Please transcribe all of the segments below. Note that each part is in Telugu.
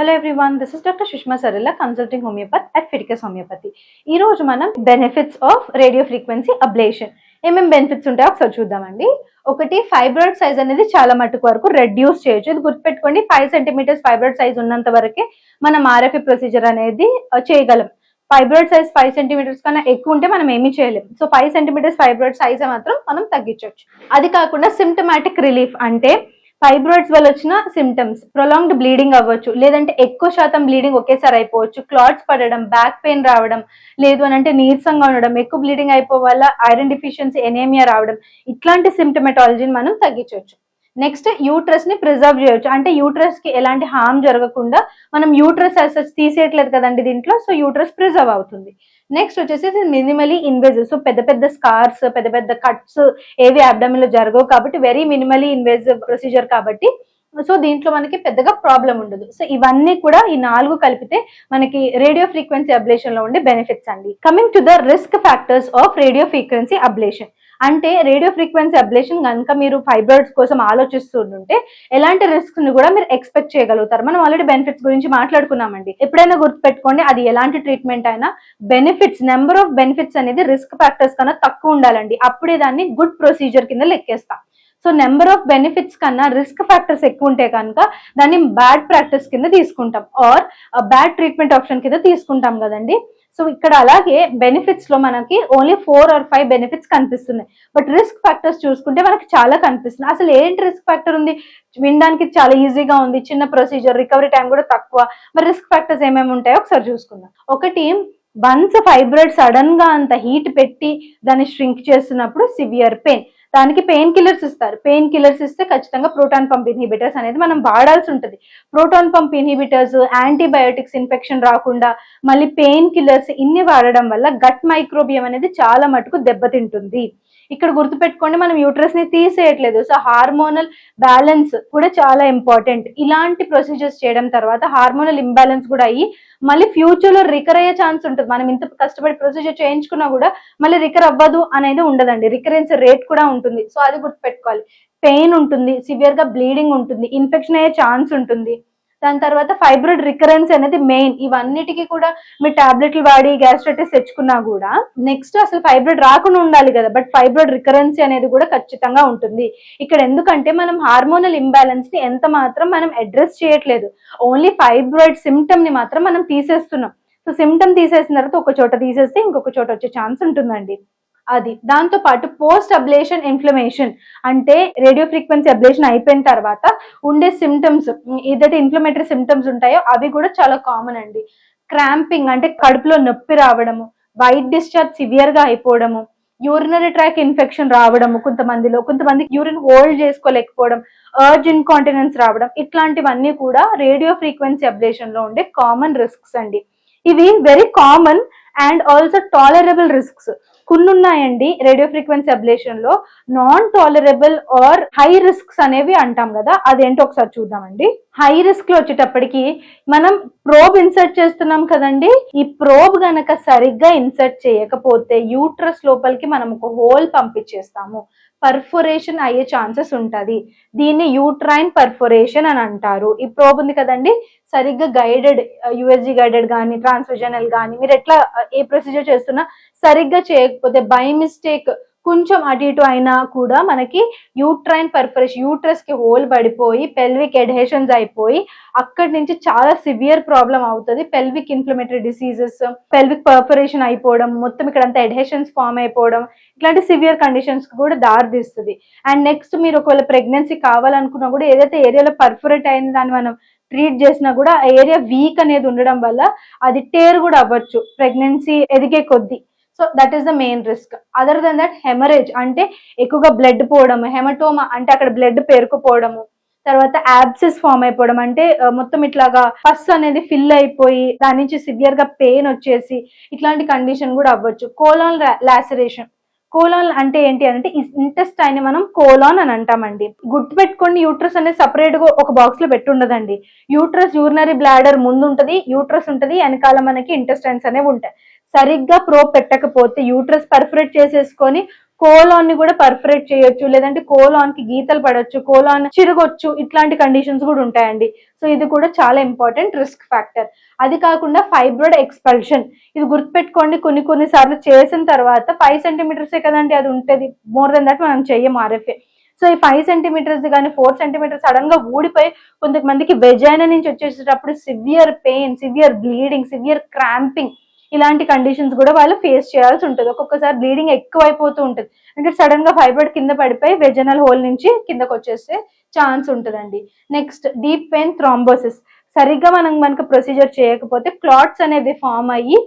Hello everyone this is doctor Sushma Sarilla consulting homeopathy at ఫిటికస్ homeopathy ఈ రోజు మనం benefits of radio frequency ablation ఏమేం బెనిఫిట్స్ ఉంటాయో ఒకసారి చూద్దామండి. ఒకటి ఫైబ్రాయిడ్ సైజ్ అనేది చాలా మటుకు వరకు రెడ్యూస్ చేయొచ్చు. ఇది గుర్తుపెట్టుకోండి ఫైవ్ సెంటీమీటర్స్ ఫైబ్రాయిడ్ సైజ్ ఉన్నంత వరకే మనం ఆర్ఎఫ్ఈ ప్రొసీజర్ అనేది చేయగలం. ఫైబ్రాయిడ్ సైజ్ ఫైవ్ సెంటీమీటర్స్ కన్నా ఎక్కువ ఉంటే మనం ఏమీ చేయలేం. So five centimetres fibroid size మాత్రం మనం తగ్గించవచ్చు అది కాకుండా సిమ్టమాటిక్ రిలీఫ్ అంటే ఫైబ్రాయిడ్స్ వల్ల వచ్చిన సిమ్టమ్స్ ప్రొలాంగ్డ్ బ్లీడింగ్ అవ్వచ్చు లేదంటే ఎక్కువ శాతం బ్లీడింగ్ ఒకేసారి అయిపోవచ్చు. క్లాట్స్ పడడం బ్యాక్ పెయిన్ రావడం లేదు అని అంటే నీరసంగా ఉండడం ఎక్కువ బ్లీడింగ్ అయిపో వల్ల ఐరన్ డిఫిషియన్సీ ఎనేమియా రావడం. ఇట్లాంటి సిమ్టమెటాలజీని మనం తగ్గించవచ్చు. నెక్స్ట్ యూట్రస్ని ప్రిజర్వ్ చేయొచ్చు. అంటే యూట్రస్కి ఎలాంటి హామ్ జరగకుండా మనం యూట్రస్ అసెస్ తీసేయట్లేదు కదండి దీంట్లో సో యూట్రస్ ప్రిజర్వ్ అవుతుంది. నెక్స్ట్ వచ్చేసి మినిమలీ ఇన్వేజివ్ సో పెద్ద పెద్ద స్కార్స్ పెద్ద పెద్ద కట్స్ ఏవి అబ్డమిన్లో జరగవు కాబట్టి వెరీ మినిమలీ ఇన్వేజివ్ ప్రొసీజర్ కాబట్టి సో దీంట్లో మనకి పెద్దగా ప్రాబ్లం ఉండదు. సో ఇవన్నీ కూడా ఈ నాలుగు కలిపితే మనకి రేడియో ఫ్రీక్వెన్సీ అబ్లేషన్లో ఉండే బెనిఫిట్స్ అండి. Coming to the risk factors of radio frequency ablation అంటే రేడియో ఫ్రీక్వెన్సీ అబ్లేషన్ కనుక మీరు ఫైబ్రాయిడ్స్ కోసం ఆలోచిస్తుంటే ఎలాంటి రిస్క్ని కూడా మీరు ఎక్స్పెక్ట్ చేయగలుగుతారు. మనం ఆల్రెడీ బెనిఫిట్స్ గురించి మాట్లాడుకున్నామండి. ఎప్పుడైనా గుర్తుపెట్టుకోండి అది ఎలాంటి ట్రీట్మెంట్ అయినా బెనిఫిట్స్ నెంబర్ ఆఫ్ బెనిఫిట్స్ అనేది రిస్క్ ఫ్యాక్టర్స్ కన్నా తక్కువ ఉండాలండి. అప్పుడే దాన్ని గుడ్ ప్రొసీజర్ కింద లెక్కేస్తాం. సో నెంబర్ ఆఫ్ బెనిఫిట్స్ కన్నా రిస్క్ ఫ్యాక్టర్స్ ఎక్కువ ఉంటే కనుక దాన్ని బ్యాడ్ ప్రాక్టీస్ కింద తీసుకుంటాం. ఆర్ బ్యాడ్ ట్రీట్మెంట్ ఆప్షన్ కింద తీసుకుంటాం కదండి. సో ఇక్కడ అలాగే బెనిఫిట్స్లో మనకి only four or five benefits కనిపిస్తున్నాయి. బట్ రిస్క్ ఫ్యాక్టర్స్ చూసుకుంటే మనకి చాలా కనిపిస్తుంది అసలు ఏంటి రిస్క్ ఫ్యాక్టర్ ఉంది? వినడానికి చాలా ఈజీగా ఉంది. చిన్న ప్రొసీజర్ రికవరీ టైం కూడా తక్కువ. మరి రిస్క్ ఫ్యాక్టర్స్ ఏమేమి ఉంటాయో ఒకసారి చూసుకుందాం. ఒకటి వన్స్ ఫైబ్రాయిడ్ సడన్గా అంత హీట్ పెట్టి దాన్ని ష్రింక్ చేస్తున్నప్పుడు సివియర్ పెయిన్. దానికి పెయిన్ కిల్లర్స్ ఇస్తారు. పెయిన్ కిల్లర్స్ ఇస్తే ఖచ్చితంగా ప్రోటాన్ పంప్ ఇన్హిబిటర్స్ అనేది మనం వాడాల్సి ఉంటుంది. Proton pump inhibitors antibiotics infection రాకుండా మళ్ళీ పెయిన్ కిల్లర్స్ ఇన్ని వాడడం వల్ల గట్ మైక్రోబియం అనేది చాలా మటుకు దెబ్బతింటుంది. ఇక్కడ గుర్తుపెట్టుకోండి మనం యూట్రస్ని తీసేయట్లేదు. సో హార్మోనల్ బ్యాలెన్స్ కూడా చాలా ఇంపార్టెంట్ ఇలాంటి ప్రొసీజర్స్ చేయడం తర్వాత హార్మోనల్ ఇంబ్యాలెన్స్ కూడా అయ్యి మళ్ళీ ఫ్యూచర్లో రికర్ అయ్యే ఛాన్స్ ఉంటుంది. మనం ఇంత కష్టపడి ప్రొసీజర్ చేయించుకున్నా కూడా మళ్ళీ రికర్ అవ్వదు అనేది ఉండదండి. రికరెన్స్ రేట్ కూడా ఉంటుంది. సో అది గుర్తుపెట్టుకోవాలి. పెయిన్ ఉంటుంది సివియర్గా బ్లీడింగ్ ఉంటుంది ఇన్ఫెక్షన్ అయ్యే ఛాన్స్ ఉంటుంది. దాని తర్వాత ఫైబ్రాయిడ్ రికరెన్స్ అనేది మెయిన్. ఇవన్నిటికీ కూడా మీరు టాబ్లెట్లు వాడి గ్యాస్ట్రైటిస్ తెచ్చుకున్నా కూడా నెక్స్ట్ అసలు ఫైబ్రిడ్ రాకుండా ఉండాలి కదా. బట్ ఫైబ్రాయిడ్ రికరెన్సీ అనేది కూడా ఖచ్చితంగా ఉంటుంది. ఇక్కడ ఎందుకంటే మనం హార్మోనల్ ఇంబ్యాలెన్స్ని ఎంత మాత్రం మనం అడ్రస్ చేయట్లేదు. ఓన్లీ ఫైబ్రాయిడ్ సిమ్టమ్ని మాత్రం మనం తీసేస్తున్నాం. సో సిమ్టమ్ తీసేసిన తర్వాత ఒక చోట తీసేస్తే ఇంకొక చోట వచ్చే ఛాన్స్ ఉంటుందండి. అది. దాంతో పాటు పోస్ట్ అబ్లేషన్ ఇన్ఫ్లమేషన్ అంటే రేడియో ఫ్రీక్వెన్సీ అబ్లేషన్ అయిపోయిన తర్వాత ఉండే సిమ్టమ్స్ ఏదైతే ఇన్ఫ్లమేటరీ సిమ్టమ్స్ ఉంటాయో అవి కూడా చాలా కామన్ అండి. క్రాంపింగ్ అంటే కడుపులో నొప్పి రావడము వైట్ డిశ్చార్జ్ సివియర్గా అయిపోవడము యూరినరీ ట్రాక్ ఇన్ఫెక్షన్ రావడము కొంతమందిలో కొంతమంది యూరిన్ హోల్డ్ చేసుకోలేకపోవడం అర్జ్ ఇన్కాంటినెన్స్ రావడం ఇట్లాంటివన్నీ కూడా రేడియో ఫ్రీక్వెన్సీ అబ్లేషన్లో ఉండే కామన్ రిస్క్స్ అండి. ఇవి very common and also tolerable risks కొన్ని ఉన్నాయండి radio frequency అబ్లేషన్లో non tolerable or high risks అనేవి అంటాం కదా అదేంటో ఒకసారి చూద్దామండి. హై రిస్క్లో వచ్చేటప్పటికి మనం ప్రోబ్ ఇన్సర్ట్ చేస్తున్నాం కదండి. ఈ ప్రోబ్ గనక సరిగ్గా ఇన్సర్ట్ చేయకపోతే యూట్రస్ లోపలికి మనం ఒక హోల్ పంపించేస్తాము. పర్ఫొరేషన్ అయ్యే ఛాన్సెస్ ఉంటది. దీన్ని యూట్రైన్ పర్ఫొరేషన్ అని అంటారు. ఈ ప్రోబ్ ఉంది కదండి. సరిగ్గా గైడెడ్ యుఎస్జి గైడెడ్ కానీ ట్రాన్స్ఫిజనల్ కానీ మీరు ఎట్లా uh, ఏ ప్రొసీజర్ చేస్తున్నా సరిగ్గా చేయకపోతే బై మిస్టేక్ కొంచెం అటు ఇటు అయినా కూడా మనకి యూట్రైన్ పర్ఫరేషన్ యూట్రస్కి హోల్ పడిపోయి పెల్విక్ ఎడ్హెషన్స్ అయిపోయి అక్కడి నుంచి చాలా సివియర్ ప్రాబ్లం అవుతుంది. Pelvic inflammatory diseases pelvic perforation అయిపోవడం మొత్తం ఇక్కడ అంతా ఎడ్హెషన్స్ ఫామ్ అయిపోవడం ఇట్లాంటి సివియర్ కండిషన్స్కి కూడా దారితీస్తుంది. అండ్ నెక్స్ట్ మీరు ఒకవేళ ప్రెగ్నెన్సీ కావాలనుకున్నా కూడా ఏదైతే ఏరియాలో పర్ఫరేట్ అయింది దాన్ని మనం ట్రీట్ చేసినా కూడా ఆ ఏరియా వీక్ అనేది ఉండడం వల్ల అది టేర్ కూడా అవ్వచ్చు ప్రెగ్నెన్సీ ఎదిగే కొద్దీ. So that is the main risk other than that haemorrhage అంటే ఎక్కువగా బ్లడ్ పోవడం హెమటోమా అంటే అక్కడ బ్లడ్ పేరుకుపోవడము తర్వాత యాబ్సెస్ ఫామ్ అయిపోవడం అంటే మొత్తం ఇట్లాగా పస్ అనేది ఫిల్ అయిపోయి దాని నుంచి సివియర్గా పెయిన్ వచ్చేసి ఇట్లాంటి కండిషన్ కూడా అవ్వచ్చు. కోలాన్ లాసరేషన్ కోలాన్ అంటే ఏంటి అంటే ఇంటెస్టైన్ మనం కోలాన్ అని అంటామండి. గుర్తుపెట్టుకోండి యూట్రస్ అనేది సపరేట్గా ఒక బాక్స్లో పెట్టుండదండి. యూట్రస్ యూరినరీ బ్లాడర్ ముందు ఉంటది యూట్రస్ ఉంటది వెనకాల మనకి ఇంటెస్టైన్స్ అనేవి ఉంటాయి. సరిగ్గా ప్రోబ్ పెట్టకపోతే యూట్రస్ పర్ఫరేట్ చేసేసుకొని కోలాన్ని కూడా పర్ఫరేట్ చేయొచ్చు లేదంటే కోలాన్కి గీతలు పడవచ్చు కోలాన్ చిరగొచ్చు ఇట్లాంటి కండిషన్స్ కూడా ఉంటాయండి. సో ఇది కూడా చాలా ఇంపార్టెంట్ రిస్క్ ఫ్యాక్టర్ అది కాకుండా ఫైబ్రాయిడ్ ఎక్స్పల్షన్ ఇది గుర్తుపెట్టుకోండి కొన్ని కొన్ని సార్లు చేసిన తర్వాత ఫైవ్ సెంటీమీటర్సే కదండి అది ఉంటుంది. మోర్ దెన్ దట్ మనం చెయ్యం ఆర్ఎఫ్ఏ సో ఈ ఫైవ్ సెంటీమీటర్స్ కానీ ఫోర్ సెంటీమీటర్స్ సడన్గా ఊడిపోయి కొంతమందికి వెజైనా నుంచి వచ్చేసేటప్పుడు severe pain severe bleeding severe cramping ఇలాంటి కండిషన్స్ కూడా వాళ్ళు ఫేస్ చేయాల్సి ఉంటుంది. ఒక్కొక్కసారి బ్లీడింగ్ ఎక్కువైపోతూ ఉంటుంది. అంటే సడన్గా ఫైబ్రాయిడ్ కింద పడిపోయి వెజనల్ హోల్ నుంచి కిందకు వచ్చేస్తే ఛాన్స్ ఉంటుందండి. నెక్స్ట్ డీప్ పెయిన్ థ్రాంబోసిస్ సరిగ్గా మనం మనకు ప్రొసీజర్ చేయకపోతే క్లాట్స్ అనేది ఫామ్ అయ్యి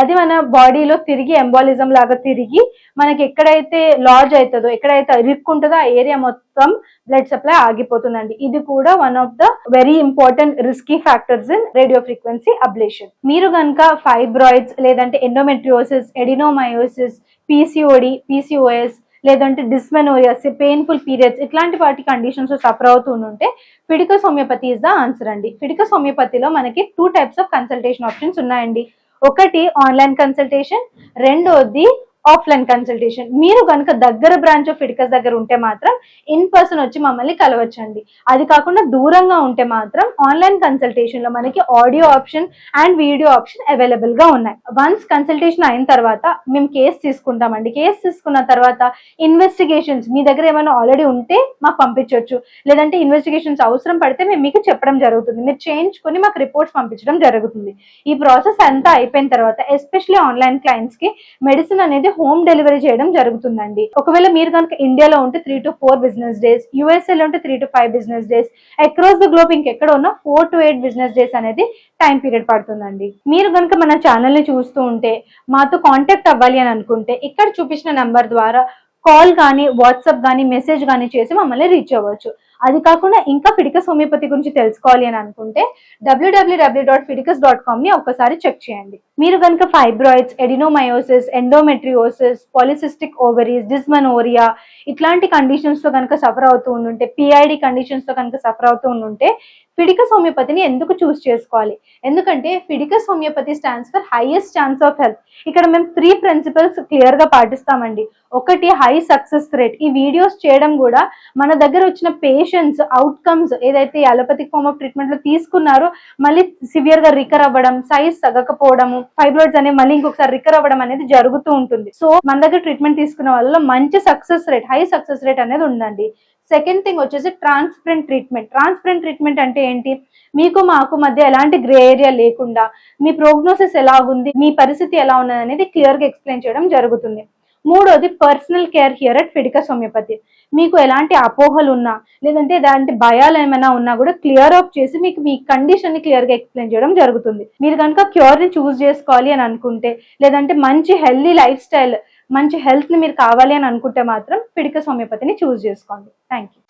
అది మన బాడీలో తిరిగి ఎంబాలిజం లాగా తిరిగి మనకి ఎక్కడైతే లాడ్జ్ అవుతుందో ఎక్కడైతే ఇరుక్కుంటుందో ఆ ఏరియా మొత్తం బ్లడ్ సప్లై ఆగిపోతుందండి. ఇది కూడా one of the very important risky factors in radio frequency ablation మీరు కనుక ఫైబ్రాయిడ్స్ లేదంటే ఎండోమెట్రియోసిస్ ఎడినోమయోసిస్ పీసీఓడి పీసీఓఎస్ లేదంటే డిస్మెనోరియాస్ పెయిన్ఫుల్ పీరియడ్స్ ఇట్లాంటి వాటి కండిషన్స్ సఫర్ అవుతుంటే ఉంటే Fidicus homeopathy is the answer అండి. ఫిడికస్ హోమియోపతిలో మనకి two types of consultation options ఉన్నాయండి. ఒకటి ఆన్లైన్ కన్సల్టేషన్ రెండోది ఆఫ్లైన్ కన్సల్టేషన్ మీరు కనుక దగ్గర బ్రాంచ్ ఆఫ్ ఫిడికస్ దగ్గర ఉంటే మాత్రం ఇన్ పర్సన్ వచ్చి మమ్మల్ని కలవచ్చండి. అది కాకుండా దూరంగా ఉంటే మాత్రం ఆన్లైన్ కన్సల్టేషన్లో మనకి audio option and video option అవైలబుల్గా ఉన్నాయి. వన్స్ కన్సల్టేషన్ అయిన తర్వాత మేము కేసు తీసుకుంటామండి. కేసు తీసుకున్న తర్వాత ఇన్వెస్టిగేషన్స్ మీ దగ్గర ఏమైనా ఆల్రెడీ ఉంటే మాకు పంపించవచ్చు లేదంటే ఇన్వెస్టిగేషన్స్ అవసరం పడితే మేము మీకు చెప్పడం జరుగుతుంది. మీరు చేయించుకొని మాకు రిపోర్ట్స్ పంపించడం జరుగుతుంది. ఈ ప్రాసెస్ అంతా అయిపోయిన తర్వాత ఎస్పెషల్లీ ఆన్లైన్ క్లయింట్స్కి మెడిసిన్ అనేది హోమ్ డెలివరీ చేయడం జరుగుతుందండి. ఒకవేళ మీరు కనుక ఇండియాలో ఉంటే three to four business days యూఎస్ఏలో ఉంటే three to five business days across the globe ఇంకెక్కడ ఉన్నా four to eight business days అనేది టైం పీరియడ్ పడుతుందండి. మీరు కనుక మన ఛానల్ని చూస్తూ ఉంటే మాతో కాంటాక్ట్ అవ్వాలి అని అనుకుంటే ఇక్కడ చూపించిన నంబర్ ద్వారా కాల్ కానీ వాట్సాప్ కానీ మెసేజ్ కానీ చేసి మమ్మల్ని రీచ్ అవ్వచ్చు. అది కాకుండా ఇంకా ఫిడికస్ హోమియోపతి గురించి తెలుసుకోవాలి అని అనుకుంటే డబ్ల్యూడబ్ల్యూడబ్ల్యూ డాట్ ఫిడికస్ డాట్ కామ్ని ఒక్కసారి చెక్ చేయండి. మీరు కనుక fibroids adenomyosis endometriosis polycystic ovaries dysmenorrhoea ఇట్లాంటి కండిషన్స్తో కనుక సఫర్ అవుతూ ఉండుంటే పిఐడి కండిషన్స్తో కనుక సఫర్ అవుతూ ఉండుంటే ఫిడికస్ హోమియోపతిని ఎందుకు చూస్ చేసుకోవాలి? ఎందుకంటే Fidicus homeopathy stands for highest chance of health ఇక్కడ మేము త్రీ ప్రిన్సిపల్స్ క్లియర్గా పాటిస్తామండి. ఒకటి హై సక్సెస్ రేట్ ఈ వీడియోస్ చేయడం కూడా మన దగ్గర వచ్చిన పేషెంట్స్ అవుట్కమ్స్ ఏదైతే అలోపతిక్ ఫార్మ్ ఆఫ్ ట్రీట్మెంట్లో తీసుకున్నారో మళ్ళీ సివియర్గా రికర్ అవ్వడం సైజ్ తగ్గకపోవడము ఫైబ్రాయిడ్స్ అనేవి మళ్ళీ ఇంకొకసారి రికర్ అవ్వడం అనేది జరుగుతూ ఉంటుంది. సో మన దగ్గర ట్రీట్మెంట్ తీసుకున్న వాళ్ళలో మంచి success rate high success rate అనేది ఉందండి. సెకండ్ థింగ్ వచ్చేసి ట్రాన్స్పరెంట్ ట్రీట్మెంట్ ట్రాన్స్పరెంట్ ట్రీట్మెంట్ అంటే ఏంటి? మీకు మాకు మధ్య ఎలాంటి గ్రే ఏరియా లేకుండా మీ ప్రోగ్నోసిస్ ఎలాగుంది మీ పరిస్థితి ఎలా ఉన్నది అనేది క్లియర్గా ఎక్స్ప్లెయిన్ చేయడం జరుగుతుంది. మూడోది personal care here at Fidicus homeopathy మీకు ఎలాంటి అపోహలు ఉన్నా లేదంటే ఎలాంటి భయాలు ఏమైనా ఉన్నా కూడా క్లియర్ అప్ చేసి మీకు మీ కండిషన్ని క్లియర్గా ఎక్స్ప్లెయిన్ చేయడం జరుగుతుంది. మీరు కనుక క్యూర్ని చూస్ చేసుకోవాలి అని అనుకుంటే లేదంటే మంచి హెల్దీ లైఫ్ స్టైల్ మంచి హెల్త్ని మీరు కావాలి అని అనుకుంటే మాత్రం ఫిడికస్ హోమియోపతిని చూస్ చేసుకోండి. Thank you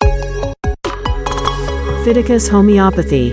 Fiticus Homeopathy